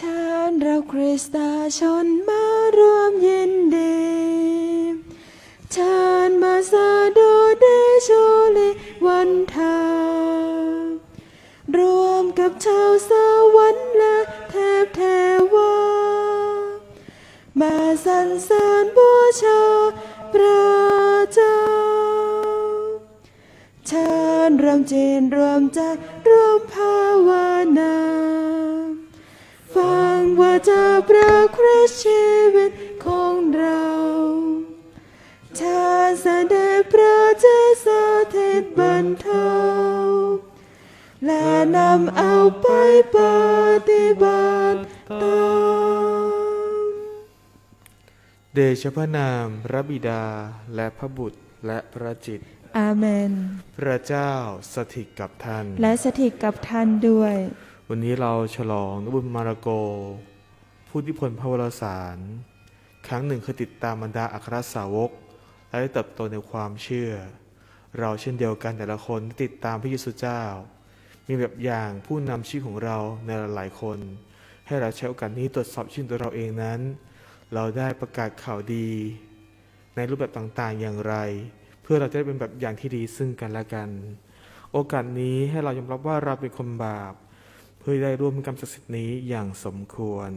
ชิญเราคริสตาชนมารวมยินดีเชิญมาสาดูเดโชลิวันทารวมกับชาวสวรรค์และเทพเทวา มาสรรเสริญบูชาพระเจ้าเชิญรวมจิตรวมใจรวมภาวนา ว่าจะพระคริสต์ชีวิตของเราเชิญเสด็จพระเจ้าสถิตบรรเทาและนำเอาไปปฏิบัติตามเดชะพระนามพระบิดาและพระบุตรและพระจิตรอาเมน พระเจ้าสถิตกับท่าน และสถิตกับท่านด้วย วันนี้เราฉลองนบุญมารโก ผู้ที่พลพระวรสาร ครั้งหนึ่งเคยติดตามบรรดาอัครสาวก และได้เติบโตในความเชื่อ เราเช่นเดียวกันแต่ละคนที่ติดตามพระเยซูเจ้า มีแบบอย่างผู้นำชีวิตของเราในหลายๆคน ให้เราใช้โอกาสนี้ตรวจสอบชีวิตตัวเราเองนั้น เราได้ประกาศข่าวดี ในรูปแบบต่างๆอย่างไร เพื่อเราจะได้เป็นแบบอย่างที่ดีซึ่งกันและกัน โอกาสนี้ให้เรายอมรับว่าเราเป็นคนบาป พื่อได้ร่วมกรรมศักดิ์สิทธิ์นี้อย่างสมควร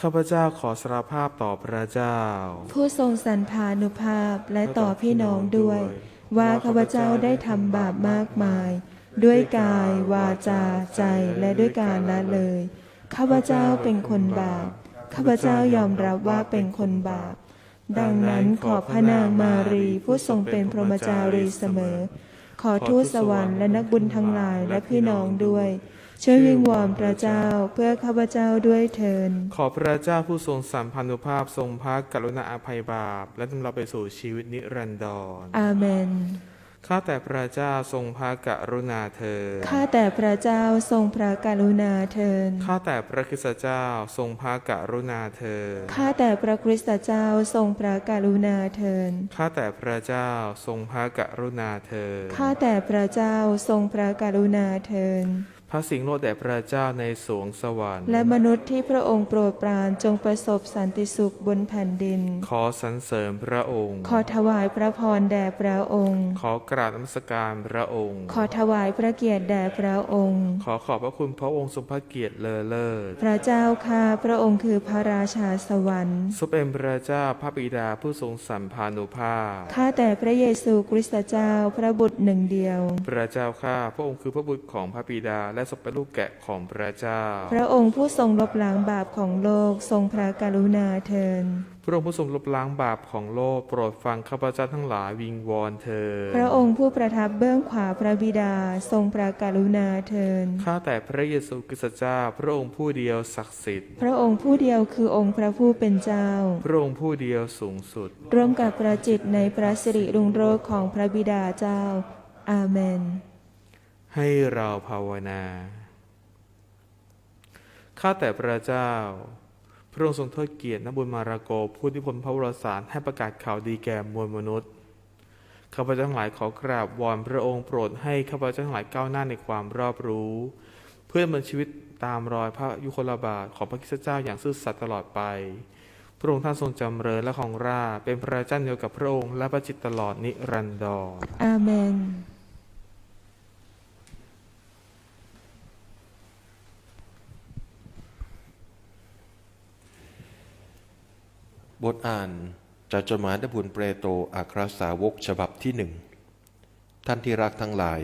ข้าพเจ้าขอสารภาพต่อพระเจ้า ผู้ทรงสรรพานุภาพและต่อพี่น้องด้วย ว่าข้าพเจ้าได้ทำบาปมากมาย ด้วยกาย วาจา ใจและด้วยการละเลย ข้าพเจ้าเป็นคนบาป ข้าพเจ้ายอมรับว่าเป็นคนบาป ดังนั้นขอพระนางมารีผู้ทรงเป็นพรหมจารีเสมอ ขอทูตสวรรค์และนักบุญทั้งหลายและพี่น้องด้วย ช่วยวิงวอนพระเจ้าเพื่อข้าพเจ้าด้วยเทิน ขอพระเจ้าผู้ทรงสัมพันธุภาพทรงพระกรุณาอภัยบาป และนำเราไปสู่ชีวิตนิรันดรอาเมน ข้าแต่พระเจ้าทรงพระกรุณาเธอญข้าแต่พระเจ้าทรงพระกรุณาเทินข้าแต่พระคริสตเจ้าทรงพระกรุณาเธอญข้าแต่พระคริสตเจ้าทรงพระกรุณาเทินข้าแต่พระเจ้าทรงพระกรุณาเธอญข้าแต่พระเจ้าทรงพระกรุณาเทิน พระสิงห์โลดแด่พระเจ้าในสวงสวรรค์ และมนุษย์ที่พระองค์โปรดปรานจงประสบสันติสุขบนแผ่นดิน ขอสรรเสริญพระองค์ ขอถวายพระพรแด่พระองค์ ขอกราบนมัสการพระองค์ ขอถวายพระเกียรติแด่พระองค์ ขอขอบพระคุณพระองค์ทรงพระเกียรติเลอเลิศพระเจ้าข้าพระองค์คือพระราชาสวรรค์ทรงเป็นพระเจ้าพระบิดาผู้ทรงสัมพานุภาพข้าแต่พระเยซูคริสต์เจ้าพระบุตรหนึ่งเดียว พระเจ้าข้าพระองค์คือพระบุตรของพระบิดาและทรงเป็นลูกแกะของพระเจ้า พระองค์ผู้ทรงลบล้างบาปของโลกทรงพระกรุณาเทินพระองค์ผู้ทรงลบล้างบาปของโลกโปรดฟังข้าพเจ้าทั้งหลายวิงวอนเถิดพระองค์ผู้ประทับเบื้องขวาพระบิดาทรงพระกรุณาเทินข้าแต่พระเยซูคริสต์เจ้า พระองค์ผู้เดียวศักดิ์สิทธิ์ พระองค์ผู้เดียวคือองค์พระผู้เป็นเจ้า พระองค์ผู้เดียวสูงสุด ร่วมกับประจิตในพระสิริรุ่งโรจน์ของพระบิดาเจ้า อาเมน ให้เราภาวนา ข้าแต่พระเจ้า พระองค์ทรงเทิดเกียรตินบุญมาราโกผู้ที่พ้นพระวรสารให้ประกาศข่าวดีแก่มวลมนุษย์ ข้าพเจ้าทั้งหลายขอกราบวอนพระองค์โปรดให้ข้าพเจ้าทั้งหลายก้าวหน้าในความรอบรู้ เพื่อดำเนินชีวิตตามรอยพระยุคลบาทของพระคริสตเจ้าอย่างซื่อสัตย์ตลอดไป พระองค์ท่านทรงจำเริญและของราเป็นพระเจ้าเดียวกับพระองค์และประจิตตลอดนิรันดรอาเมน บทอ่านจากจดหมายดบุญเปรโตอัครสาวกฉบับที่หนึ่ง ท่านที่รักทั้งหลาย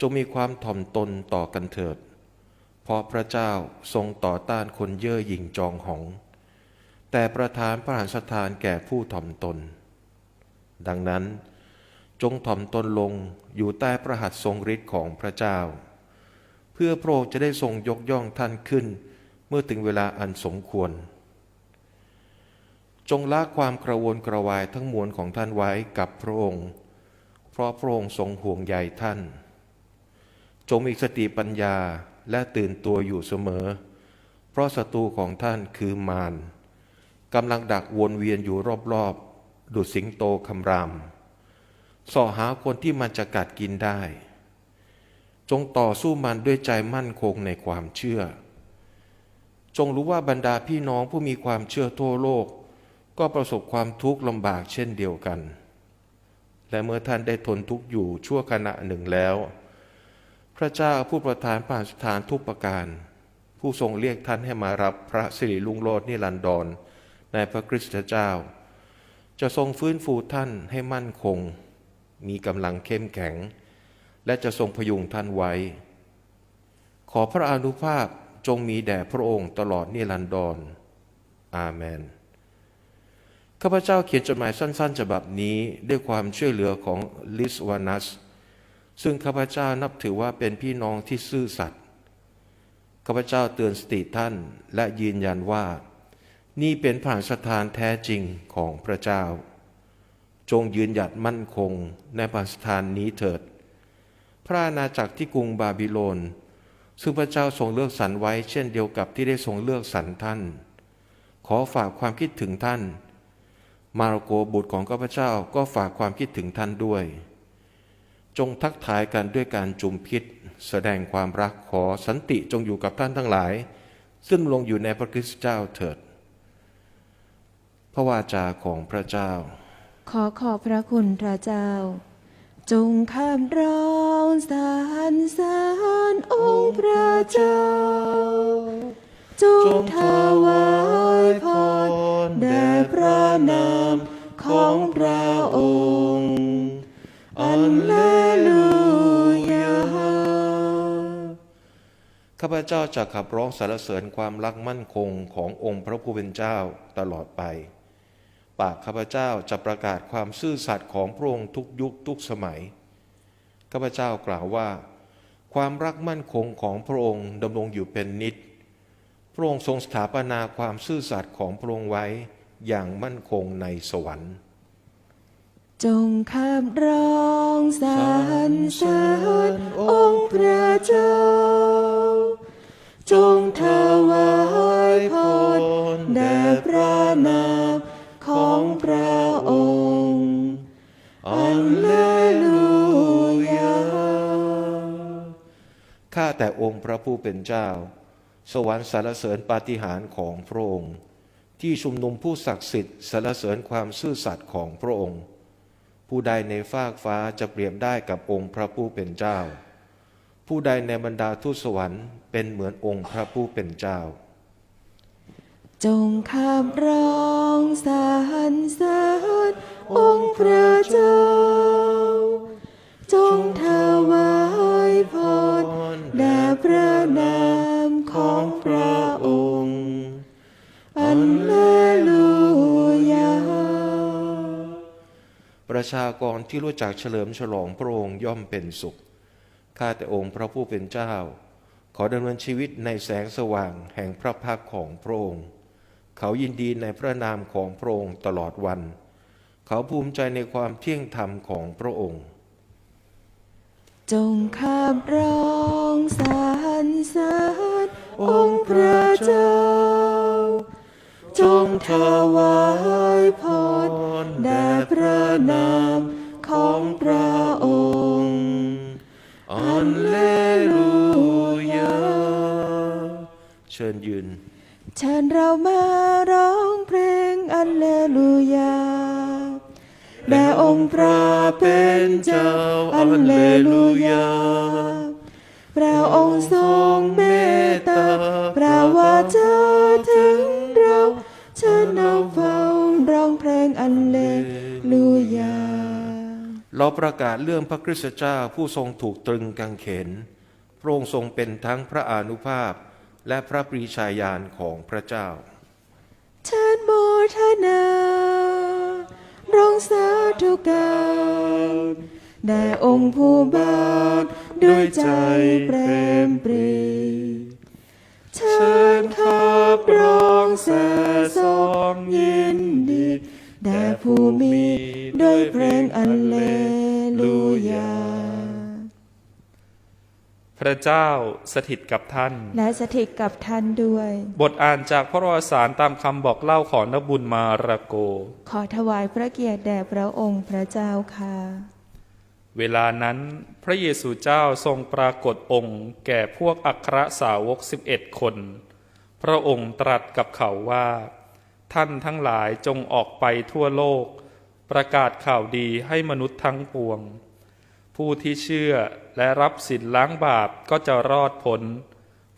จงมีความถ่อมตนต่อกันเถิด เพราะพระเจ้าทรงต่อต้านคนเย่อหยิ่งจองหอง แต่ประทานพระหันทานแก่ผู้ถ่อมตน ดังนั้นจงถ่อมตนลงอยู่ใต้พระหัตทรงฤทธิ์ของพระเจ้า เพื่อพระองค์จะได้ทรงยกย่องท่านขึ้นเมื่อถึงเวลาอันสมควร จงละความกระวนกระวายทั้งมวลของท่านไว้กับพระองค์ เพราะพระองค์ทรงห่วงใยท่าน จงมีสติปัญญาและตื่นตัวอยู่เสมอ เพราะศัตรูของท่านคือมารกำลังดักวนเวียนอยู่รอบๆ ดุจสิงโตคำรามส่อหาคนที่มันจะกัดกินได้ จงต่อสู้มันด้วยใจมั่นคงในความเชื่อ จงรู้ว่าบรรดาพี่น้องผู้มีความเชื่อทั่วโลก ก็ประสบความทุกข์ลำบากเช่นเดียวกัน และเมื่อท่านได้ทนทุกข์อยู่ชั่วขณะหนึ่งแล้ว พระเจ้าผู้ประทานผ่านสถานทุกประการ ผู้ทรงเรียกท่านให้มารับพระสิริลุงโลดนิรันดรในพระคริสตเจ้า จะทรงฟื้นฟูท่านให้มั่นคง มีกำลังเข้มแข็ง และจะทรงพยุงท่านไว้ ขอพระอานุภาพจงมีแด่พระองค์ตลอดนิรันดร อาเมน ข้าพเจ้าเขียนจดหมายสั้น ๆ ฉบับนี้ด้วยความช่วยเหลือของลิสวานัส ซึ่งข้าพเจ้านับถือว่าเป็นพี่น้องที่ซื่อสัตย์ข้าพเจ้าเตือนสติท่านและยืนยันว่า นี่เป็นผ่านสถานแท้จริงของพระเจ้า จงยืนหยัดมั่นคงในผ่านสถานนี้เถิด พระอาณาจักรที่กรุงบาบิโลน ซึ่งพระเจ้าทรงเลือกสรรไว้เช่นเดียวกับที่ได้ทรงเลือกสรรท่าน ขอฝากความคิดถึงท่าน มารโกบุตรของข้าพเจ้าก็ฝากความคิดถึงท่านด้วย จงทักทายกันด้วยการจุมพิษ แสดงความรักขอสันติจงอยู่กับท่านทั้งหลาย ซึ่งลงอยู่ในพระคริสต์เจ้าเถิด พระวาจาของพระเจ้า ขอขอบพระคุณพระเจ้า จงคำร้องสรรเสริญองค์พระเจ้า จงถวายพรแด่พระนามของพระองค์อัลเลลูยา ข้าพเจ้าจะขับร้องสรรเสริญความรักมั่นคงขององค์พระผู้เป็นเจ้าตลอดไป ปากข้าพเจ้าจะประกาศความซื่อสัตย์ของพระองค์ทุกยุคทุกสมัย ข้าพเจ้ากล่าวว่า ความรักมั่นคงของพระองค์ดำรงอยู่เป็นนิจ พระองค์ทรงสถาปนาความซื่อสัตย์ของพระองค์ไว้อย่างมั่นคงในสวรรค์ จงขับร้องสรรเสริญองค์พระเจ้า จงถวายพรแด่พระนามของพระองค์อัลเลลูยา ข้าแต่องค์พระผู้เป็นเจ้า สวรรค์สรรเสริญปาฏิหาริย์ของพระองค์ ที่ชุมนุมผู้ศักดิ์สิทธิ์สรรเสริญความซื่อสัตย์ของพระองค์ ผู้ใดในฟากฟ้าจะเปรียบได้กับองค์พระผู้เป็นเจ้า ผู้ใดในบรรดาทูตสวรรค์เป็นเหมือนองค์พระผู้เป็นเจ้า จงขับร้องสรรเสริญองค์พระเจ้า จงถวา พระองค์อัลเลลูยา ประชากรที่รู้จักเฉลิมฉลองพระองค์ย่อมเป็นสุข ข้าแต่องค์พระผู้เป็นเจ้า ขอดำเนินชีวิตในแสงสว่างแห่งพระพักตร์ของพระองค์ เขายินดีในพระนามของพระองค์ตลอดวัน เขาภูมิใจในความเที่ยงธรรมของพระองค์จงขับร้องสรรเสริญ องค์พระเจ้า จงถวายพรแด่พระนามของพระองค์อัลเลลูยาเชิญยืน เชิญเรามาร้องเพลงอัลเลลูยาแด่องค์พระเป็นเจ้าอัลเลลูยาพระองค์ทรงเมตตาพระวาจาถึงเราเชิญเราเฝ้าร้องเพลงอัลเลลูยา เราประกาศเรื่องพระคริสตเจ้าผู้ทรงถูกตรึงกางเขน พระองค์ทรงเป็นทั้งพระอานุภาพ และพระปรีชาญาณของพระเจ้าเชิญโมทนาร้องสาธุการแด่องค์ผู้บาทด้วยใจเปรมปรี เชิญขับร้องแส่สองยินดี แด่ผู้มีด้วยเพลงอัลเลลูยา พระเจ้าสถิตกับท่าน และสถิตกับท่านด้วย บทอ่านจากพระวสารตามคำบอกเล่าของนบุญมาระโก ขอถวายพระเกียรติแด่พระองค์พระเจ้าค่ะ เวลานั้นพระเยซูเจ้าทรงปรากฏองค์แก่พวกอัครสาวกสิบเอ็ดคน พระองค์ตรัสกับเขาว่า ท่านทั้งหลายจงออกไปทั่วโลก ประกาศข่าวดีให้มนุษย์ทั้งปวง ผู้ที่เชื่อและรับสินล้างบาปก็จะรอดพ้น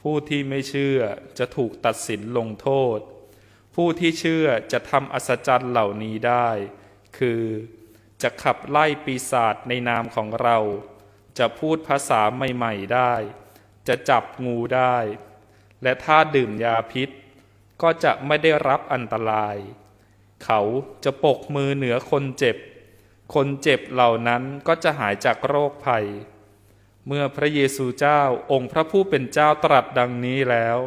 ผู้ที่ไม่เชื่อจะถูกตัดสินลงโทษ ผู้ที่เชื่อจะทำอัศจรรย์เหล่านี้ได้ คือ จะขับไล่ปีศาจในนามของเรา จะพูดภาษาใหม่ๆได้ จะจับงูได้ และถ้าดื่มยาพิษ ก็จะไม่ได้รับอันตราย เขาจะปกมือเหนือคนเจ็บ คนเจ็บเหล่านั้นก็จะหายจากโรคภัย เมื่อพระเยซูเจ้าองค์พระผู้เป็นเจ้าตรัสดังนี้แล้ว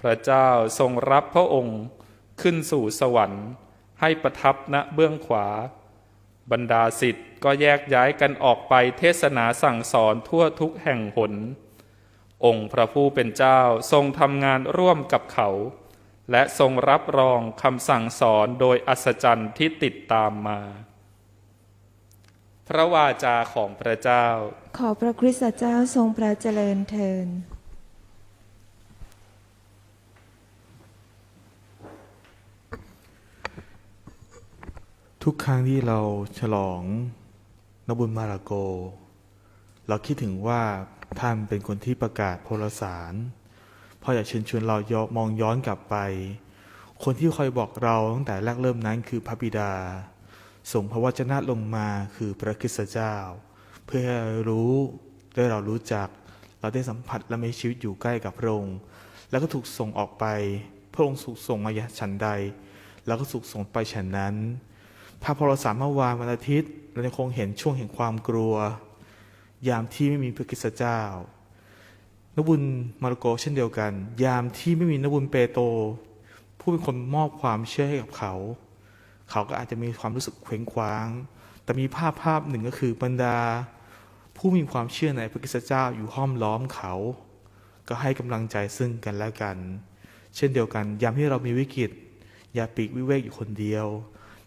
พระเจ้าทรงรับพระองค์ขึ้นสู่สวรรค์ ให้ประทับณเบื้องขวา บรรดาสิทธ์ก็แยกย้ายกันออกไปเทศนาสั่งสอนทั่วทุกแห่งหน องค์พระผู้เป็นเจ้าทรงทำงานร่วมกับเขา และทรงรับรองคำสั่งสอนโดยอัศจรรย์ที่ติดตามมา พระวาจาของพระเจ้า ขอพระคริสตเจ้าทรงพระเจริญเทิน ทุกครั้งที่เราฉลองนบุญมาราโก เราคิดถึงว่าท่านเป็นคนที่ประกาศโพลสารพราะอยากเชิญชวนเรายอมองย้อนกลับไป คนที่คอยบอกเราตั้งแต่แรกเริ่มนั้นคือพระบิดา ส่งพระวจนะลงมาคือพระคริสตเจ้า เพื่อให้เรารู้ได้เรารู้จัก เราได้สัมผัสและมีชีวิตอยู่ใกล้กับพระองค์แล้วก็ถูกส่งออกไป พระองค์ถูกส่งมาย่างฉันใด แล้วก็ถูกส่งไปฉันนั้น พระพอเราสารเมื่อวานวันอาทิตย์ เรายังคงเห็นช่วงแห่งความกลัว ยามที่ไม่มีพระคิสตเจ้านบุญมารโกเช่นเดียวกัน ยามที่ไม่มีนบุญเปโต ผู้เป็นคนมอบความเชื่อให้กับเขา เขาก็อาจจะมีความรู้สึกเคว้งคว้าง แต่มีภาพภาพหนึ่งก็คือบรรดา ผู้มีความเชื่อในพระคิสตเจ้าอยู่ห้อมล้อมเขา ก็ให้กำลังใจซึ่งกันและกัน เช่นเดียวกัน ยามที่เรามีวิกฤตอย่าปีกวิเวกอยู่คนเดียว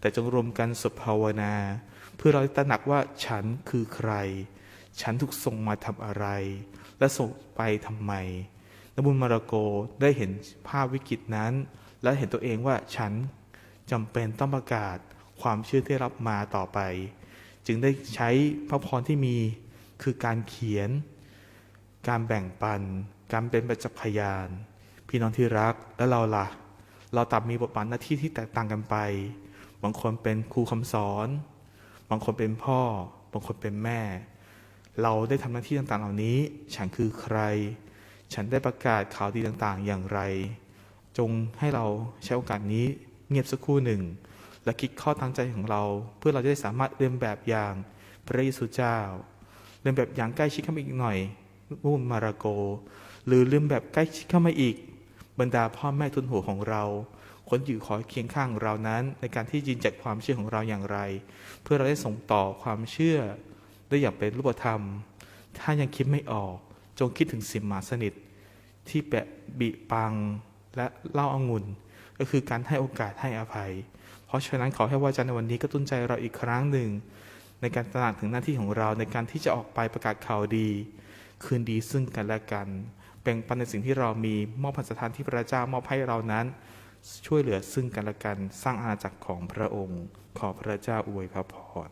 แต่จงรวมกันสวดภาวนา เพื่อเราตระหนักว่าฉันคือใคร ฉันถูกส่งมาทำอะไร และส่งไปทำไมนบุญมาระโกได้เห็นภาพวิกฤตนั้น และเห็นตัวเองว่าฉันจำเป็นต้องประกาศความเชื่อที่รับมาต่อไป จึงได้ใช้พระพรที่มีคือการเขียน การแบ่งปัน การเป็นประจักษ์พยาน พี่น้องที่รักและเราล่ะ เราต่างมีบทบาทหน้าที่ที่แตกต่างกันไป บางคนเป็นครูคำสอน บางคนเป็นพ่อ บางคนเป็นแม่ เราได้ทำหน้าที่ต่างๆ เหล่านี้ ฉันคือใคร ฉันได้ประกาศข่าวดีต่างๆ อย่างไร จงให้เราใช้โอกาสนี้เงียบสักครู่หนึ่ง และคิดข้อตั้งใจของเรา เพื่อเราจะได้สามารถเรียนแบบอย่างพระเยซูเจ้าเรียนแบบอย่างใกล้ชิดเข้ามาอีกหน่อยมุมมาราโก หรือเรียนแบบใกล้ชิดเข้ามาอีก บรรดาพ่อแม่ทุนหัวของเรา คนอยู่ขอเคียงข้างเรานั้น ในการที่ยืนจัดความเชื่อของเราอย่างไร เพื่อเราได้ส่งต่อความเชื่อได้อย่างเป็นรูปธรรม ถ้ายังคิดไม่ออก จงคิดถึงสิมมาสนิท ที่แปะบิปังและเล่าอางุ่น ก็คือการให้โอกาสให้อภัย เพราะฉะนั้นขอให้วาจาในวันนี้กระตุ้นใจเราอีกครั้งหนึ่ง ในการตระหนักถึงหน้าที่ของเราในการที่จะออกไปประกาศข่าวดี คืนดีซึ่งกันและกันแบ่งปันในสิ่งที่เรามีมอบพันสถานที่พระเจ้ามอบให้เรานั้น ช่วยเหลือซึ่งกันและกันสร้างอาณาจักรของพระองค์ ขอพระเจ้าอวยพระพร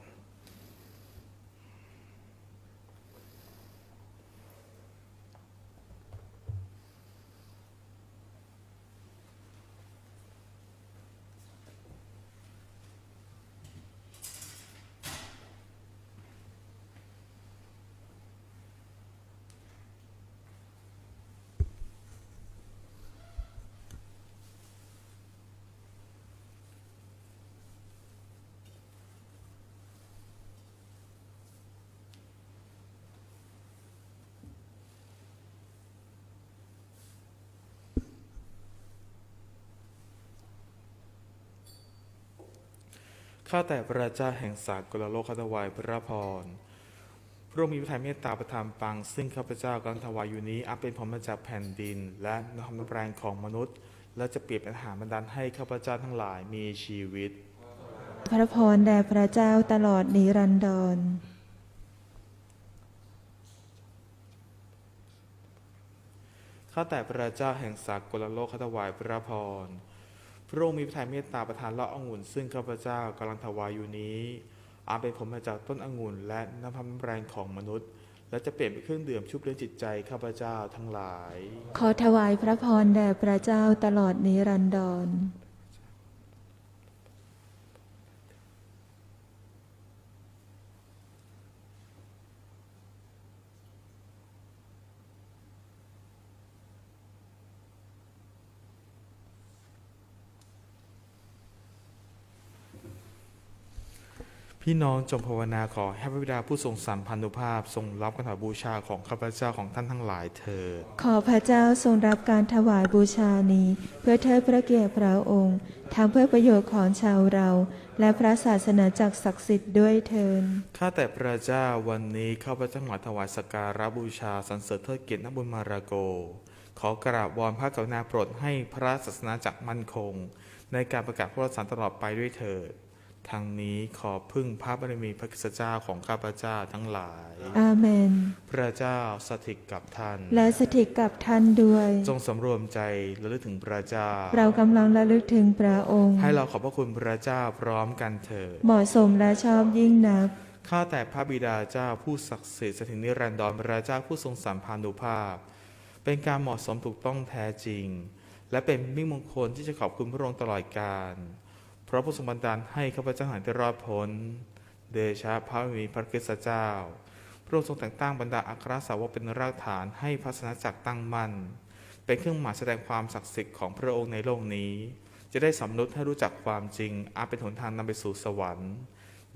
ข้าแต่พระเจ้าแห่งสากลโลกข้ถวายพระพร พระมีพระทัยเมตตาประทานปัง ซึ่งข้าพเจ้ากำลังถวายอยู่นี้อันเป็นผลมาจากแผ่นดิน และน้ำแรงของมนุษย์ และจะเปลี่ยนเป็นอาหารบรรดาลให้ข้าพเจ้าทั้งหลายมีชีวิต พระพรแด่พระเจ้าตลอดนิรันดรข้าแต่พระเจ้าแห่งสากลโลกข้ถวายพระพร ระองค์มีพระทัยเมตตาประทานเล่าองุ่น ซึ่งข้าพเจ้ากำลังถวายอยู่นี้อาจเป็นผลมาจากต้นองุ่นและน้ำพันแรงของมนุษย์ และจะเปลี่ยนเป็นเครื่องดื่มชุบเลี้ยงจิตใจข้าพเจ้าทั้งหลาย ขอถวายพระพรแด่พระเจ้าตลอดนิรันดร พี่น้องจงภาวนาขอให้พระบิดาผู้ทรงสัมพันธุภาพทรงรับการถวายบูชาของข้าพเจ้าของท่านทั้งหลายเถิดขอพระเจ้าทรงรับการถวายบูชานี้ เพื่อเทิดพระเกียรติพระองค์ทั้งเพื่อประโยชน์ของชาวเรา และพระศาสนาจักรศักดิ์สิทธิ์ด้วยเทินข้าแต่พระเจ้าวันนี้ข้าพเจ้าทั้งหลายถวายสักการะบูชาสรรเสริญเทิดเกียรตินบุญมาราโก ขอกราบวอนพระกรุณาโปรดให้พระศาสนาจักรมั่นคง ในการประกาศพระวจนะตลอดไปด้วยเถิด ทางนี้ขอพึ่งพระบารมีพระกริสตเจ้าของข้าพเจ้าทั้งหลาย อาเมน พระเจ้าสถิตกับท่าน และสถิตกับท่านด้วยจงสำรวมใจระลึกถึงพระเจ้า เรากำลังระลึกถึงพระองค์ ให้เราขอบพระคุณพระเจ้าพร้อมกันเถิด เหมาะสมและชอบยิ่งนัก ข้าแต่พระบิดาเจ้าผู้ศักดิ์สิทธิ์สถิตนิรันดรพระเจ้าผู้ทรงสัมพันธุภาพ เป็นการเหมาะสมถูกต้องแท้จริง และเป็นมิ่งมงคลที่จะขอบคุณพระองค์ตลอดกาลเพ ราะพระทรงบันดาลให้ข้าพเจ้าหายได้รอดพ้น เดชะพระมีพระคริเจ้า พระองค์ทรงแต่งตั้งบรรดาอัครสาวกเป็นรากฐานให้พระศาสนาจักรตั้งมั่น เป็นเครื่องหมายแสดงความศักดิ์สิทธิ์ของพระองค์ในโลกนี้ จะได้สำนุดให้รู้จักความจริง อาจเป็นหนทางนำไปสู่สวรรค์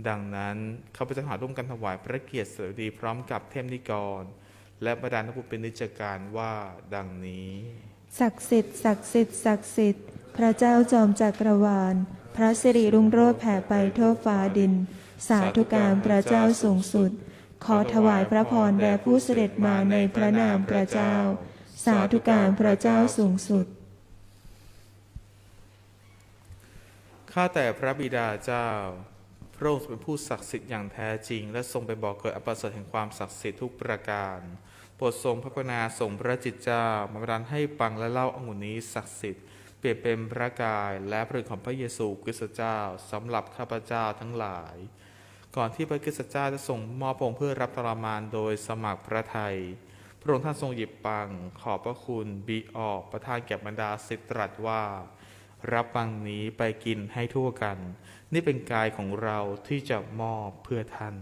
ดังนั้นข้าพเจ้าหาร่วมกันถวายพระเกียรติสวัสดีพร้อมกับเทพนิกร และบรรดานักเป็นนิจการว่าดังนี้ ศักดิ์สิทธิ์ศักดิ์สิทธิ์ศักดิ์สิทธิ์พระเจ้าจอมจักรวาล พระสิริรุ่งโรจน์แผ่ไปทั่วฟ้าดิน สาธุการพระเจ้าสูงสุด ขอถวายพระพรแด่ผู้เสด็จมาในพระนามพระเจ้า สาธุการพระเจ้าสูงสุด ข้าแต่พระบิดาเจ้า พระองค์เป็นผู้ศักดิ์สิทธิ์อย่างแท้จริง และทรงเป็นบ่อกเกิดอประเสริฐแห่งความศักดิ์สิทธิ์ทุกประการโปรดทรงพระกรุณาส่งพระจิตเจ้ามาประทานให้ปังและเล่าองุ่นนี้ศักดิ์สิทธิ์ เปลี่ยนเป็นพระกายและพระของพระเยซูคริสต์เจ้าสำหรับข้าพเจ้าทั้งหลาย ก่อนที่พระคริสต์เจ้าจะส่งมอบพระองค์เพื่อรับทรมานโดยสมัครพระทัยพระองค์ท่านทรงหยิบปังขอบพระคุณบีออกประทานแก่บรรดาศิษย์ตรัสว่า รับปังนี้ไปกินให้ทั่วกัน นี่เป็นกายของเราที่จะมอบเพื่อท่าน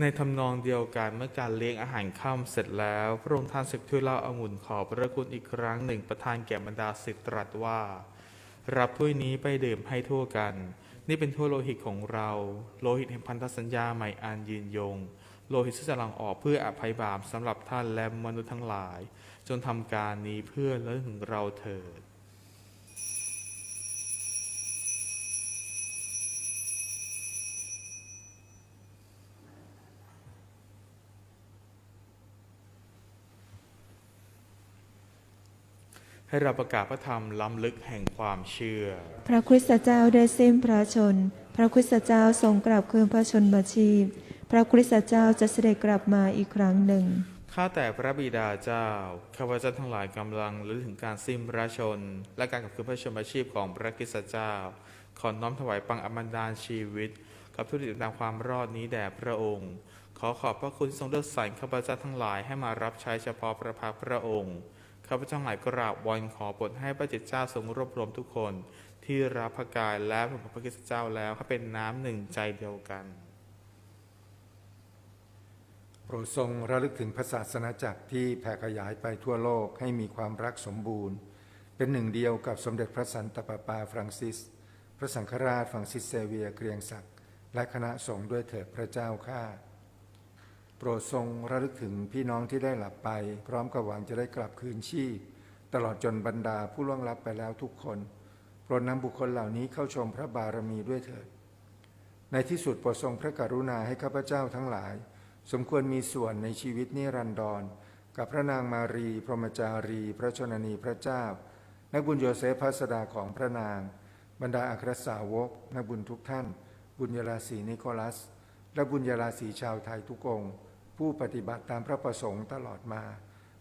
ในทำนองเดียวกันเมื่อการเลี้ยงอาหารค่ำเสร็จแล้ว พระองค์ท่านเสกถ้วยเหล้าองุ่นขอบพระคุณอีกครั้งหนึ่งประทานแก่บรรดาศิษย์ตรัสว่า รับถ้วยนี้ไปดื่มให้ทั่วกัน นี่เป็นถ้วยโลหิตของเรา โลหิตแห่งพันธสัญญาใหม่อันยืนยง โลหิตที่จะหลั่งออกเพื่ออภัยบาปสำหรับท่านและมนุษย์ทั้งหลาย จนทำการนี้เพื่อเลื่ถึงเราเถิด ให้เราประกาศพระธรรมล้ำลึกแห่งความเชื่อ พระคริสตเจ้าได้สิ้นพระชน พระคริสตเจ้าทรงกลับคืนพระชนมาชีพ พระคริสตเจ้าจะเสด็จกลับมาอีกครั้งหนึ่ง ข้าแต่พระบิดาเจ้า ข้าพเจ้าทั้งหลายกำลังระลึกถึงการสิ้นพระชน และการกลับคืนพระชนมาชีพของพระคริสตเจ้า ขอน้อมถวายปังอมันดาลชีวิต กับทุกติดตามความรอดนี้แด่พระองค์ ขอขอบพระคุณที่ทรงเลือกสรรข้าพเจ้าทั้งหลายให้มารับใช้เฉพาะพระพักตร์พระองค์ ข้าพเจ้าหลายกราบวอนขอโปรดให้พระจิตเจ้าทรงรวบรวมทุกคน ที่รับพระกายและพระพระคริสตเจ้าแล้วให้เป็นน้ำหนึ่งใจเดียวกัน โปรดทรงระลึกถึงพระศาสนาจักรที่แผ่ขยายไปทั่วโลกให้มีความรักสมบูรณ์ เป็นหนึ่งเดียวกับสมเด็จพระสันตะปาปาฟรังซิส พระสังฆราชฟรังซิสเซเวียเกรียงศักดิ์และคณะสงฆ์ด้วยเถิดพระเจ้าข้า โปรดทรงระลึกถึงพี่น้องที่ได้หลับไป พร้อมกับหวังจะได้กลับคืนชีพ ตลอดจนบรรดาผู้ล่วงลับไปแล้วทุกคน โปรดนำบุคคลเหล่านี้เข้าชมพระบารมีด้วยเถิด ในที่สุดโปรดทรงพระกรุณาให้ข้าพเจ้าทั้งหลาย สมควรมีส่วนในชีวิตนิรันดร กับพระนางมารี พรหมจารี พระชนนีพระเจ้า นักบุญโยเซฟพัสดาของพระนาง บรรดาอัครสาวกนักบุญทุกท่าน บุญยราศีนิโคลัส และบุญยราศีชาวไทยทุกองค์ ผู้ปฏิบัติตามพระประสงค์ตลอดมา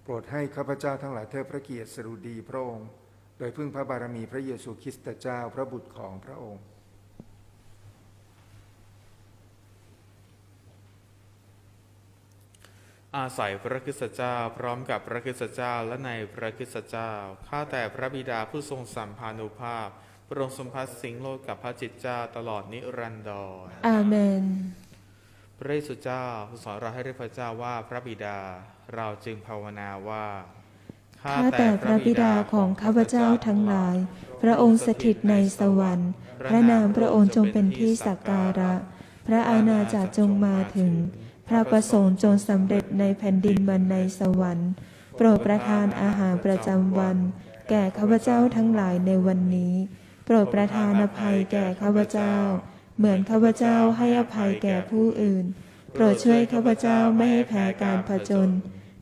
โปรดให้ข้าพเจ้าทั้งหลายเทิดพระเกียรติสรุดีพระองค์ โดยพึ่งพระบารมีพระเยซูคริสต์เจ้าพระบุตรของพระองค์อาศัยพระคริสตเจ้าพร้อมกับพระคริสตเจ้าและในพระคริสตเจ้า ข้าแต่พระบิดาผู้ทรงสัมพานุภาพพระองค์ทรงพัสสิงโลกกับพระจิตเจ้าตลอดนิรันดรอาเมน พระเยซูเจ้าสอนเราให้เรียกพระเจ้าว่าพระบิดา เราจึงภาวนาว่าข้าแต่พระบิดาของข้าพเจ้าทั้งหลาย พระองค์สถิตในสวรรค์ พระนามพระองค์จงเป็นที่สักการะ พระอาณาจักรจงมาถึง พระประสงค์จงสำเร็จในแผ่นดินเหมือนในสวรรค์ โปรดประทานอาหารประจำวัน แก่ข้าพเจ้าทั้งหลายในวันนี้ โปรดประทานอภัยแก่ข้าพเจ้า เหมือนข้าพเจ้าให้อภัยแก่ผู้อื่น โปรดช่วยข้าพเจ้าไม่ให้แพ้การผจญ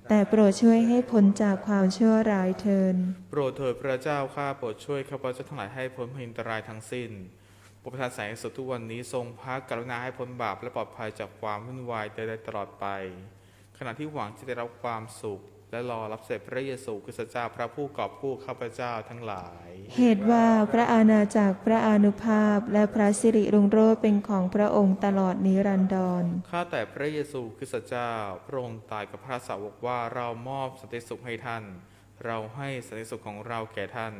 แต่โปรดช่วยให้พ้นจากความชั่วร้ายเทิน โปรดเถิดพระเจ้าข้าโปรดช่วยข้าพเจ้าทั้งหลายให้พ้นภัยอันตรายทั้งสิ้นโปรดประทานแสงสุดทุกวันนี้ทรงพระกรุณาให้พ้นบาปและปลอดภัยจากความวุ่นวายใดๆตลอดไป ขณะที่หวังจะได้รับความสุข และรอรับเสด็จพระเยซูคริสต์เจ้าพระผู้กอบกู้ข้าพเจ้าทั้งหลาย เหตุว่าพระอาณาจักรพระอานุภาพและพระสิริรุ่งโรจน์เป็นของพระองค์ตลอดนิรันดร ข้าแต่พระเยซูคริสต์เจ้า พระองค์ตายกับพระสาวกว่าเรามอบสันติสุขให้ท่าน เราให้สันติสุขของเราแก่ท่าน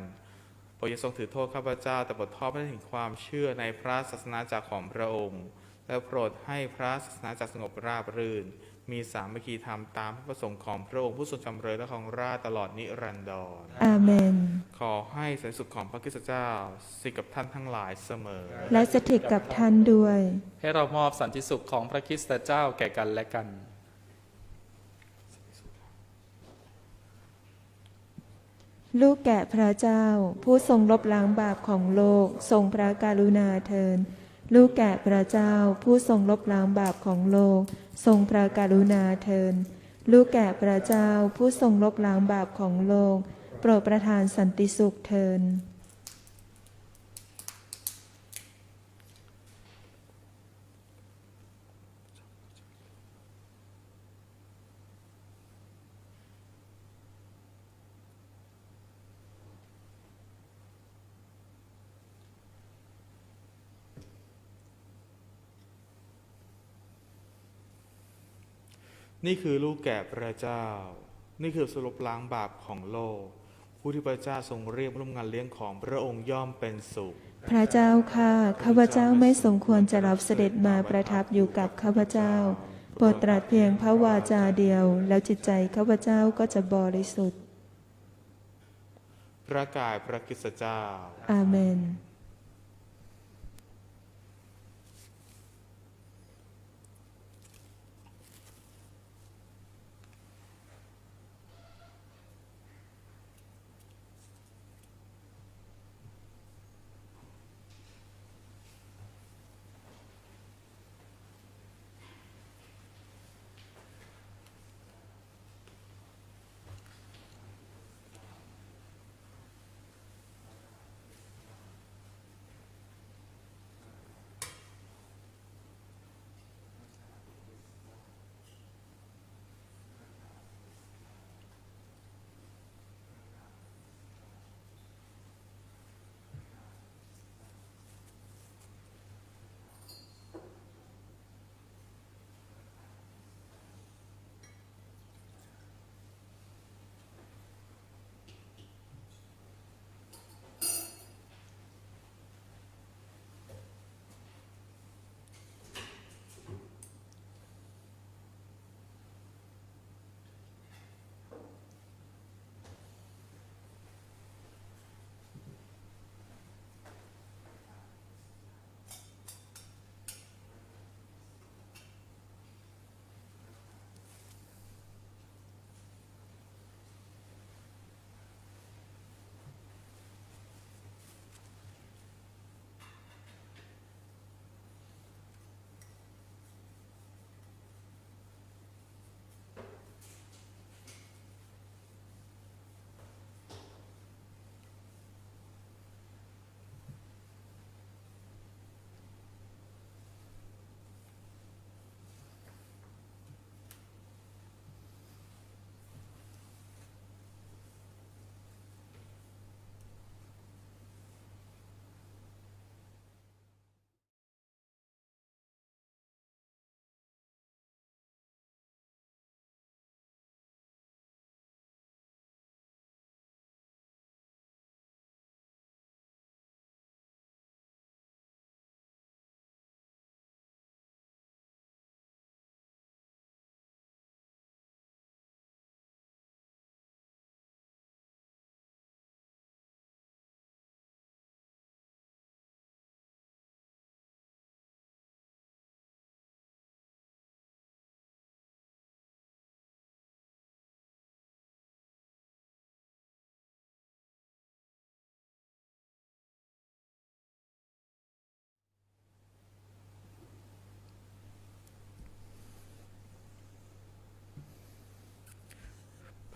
โปรดอย่าทรงถือโทษข้าพเจ้า แต่โปรดทอดให้ถึงความเชื่อในพระศาสนาจักรของพระองค์ และโปรดให้พระศาสนาจักรสงบราบรื่น มีสามัคคีธรรมตามพระประสงค์ของพระองค์ผู้ทรงจำเริญและของราชย์ตลอดนิรันดร อาเมน ขอให้สันติสุขของพระคริสตเจ้าสิทธิ์กับท่านทั้งหลายเสมอ และสถิตกับท่านด้วย ให้เรามอบสันติสุขของพระคริสตเจ้าแก่กันและกัน ลูกแกะพระเจ้า ผู้ทรงลบล้างบาปของโลก ทรงพระกรุณาเทิน ลูกแกะพระเจ้า ผู้ทรงลบล้างบาปของโลก ทรงพระกรุณาเทิน ลูกแก่พระเจ้าผู้ทรงลบล้างบาปของโลก โปรดประทานสันติสุขเทิน นี่คือลูกแก่พระเจ้า นี่คือสรุปล้างบาปของโลก ผู้ที่พระเจ้าทรงเรียกร่วมงานเลี้ยงของพระองค์ย่อมเป็นสุข พระเจ้าค่ะข้าพเจ้าไม่สมควรจะรับเสด็จมาประทับอยู่กับข้าพเจ้าโปรดตรัสเพียงพระวาจาเดียว แล้วจิตใจข้าพเจ้าก็จะบริสุทธิ์ พระกายพระคริสตเจ้า อาเมน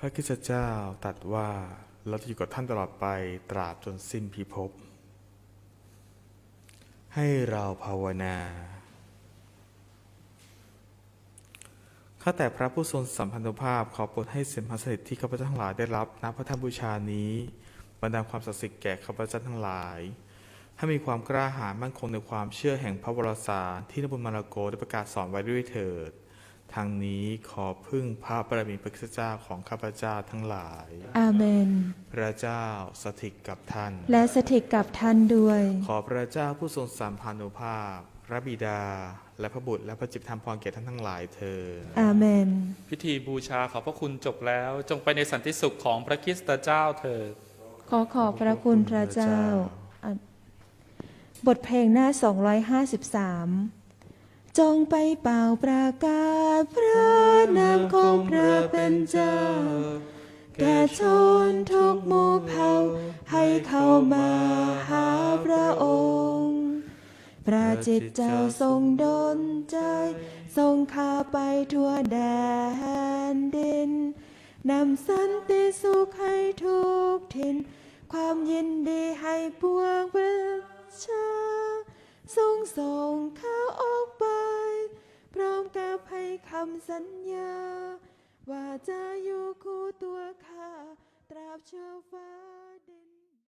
พระคิสเจ้าตรัสว่าเราจะอยู่กับท่านตลอดไปตราบจนสิ้นพิภพ ให้เราภาวนาข้าแต่พระผู้ทรงสัมพันธภาพขอโปรดให้เสียงพระสถิตที่ข้าพเจ้าทั้งหลายได้รับณพระธรรมบูชานี้บรรดาความศักดิ์สิทธิ์แก่ข้าพเจ้าทั้งหลาย ให้มีความกล้าหาญมั่นคงในความเชื่อแห่งพระวรสารที่นบุญมารโกได้ประกาศสอนไว้ด้วยเถิด ทางนี้ขอพึ่งพระบารมีพระคริสตเจ้าของข้าพเจ้าทั้งหลาย อาเมน พระเจ้าสถิตกับท่าน และสถิตกับท่านด้วย ขอพระเจ้าผู้ทรงสัมพันธุภาพ พระบิดา และพระบุตรและพระจิตรทำพรแก่ท่านทั้งหลายเถิดอาเมน พิธีบูชาขอบพระคุณจบแล้ว จงไปในสันติสุขของพระคริสตเจ้าเถิด ขอขอบพระคุณพระเจ้าอะบทเพลงหน้า 253 จงไปเป่าประกาศพระนามของพระเป็นเจ้า แก่ชนทุกหมู่เผ่าให้เข้ามาหาพระองค์ พระจิตเจ้าทรงดลใจ ทรงข้าไปทั่วแดนดินนำสันติสุขให้ทุกถิ่นความยินดีให้ปวงประชา ทรงส่งข้าออกไป พร้อมกับให้คำสัญญา ว่าจะอยู่คู่ตัวข้าตราบชั่วฟ้า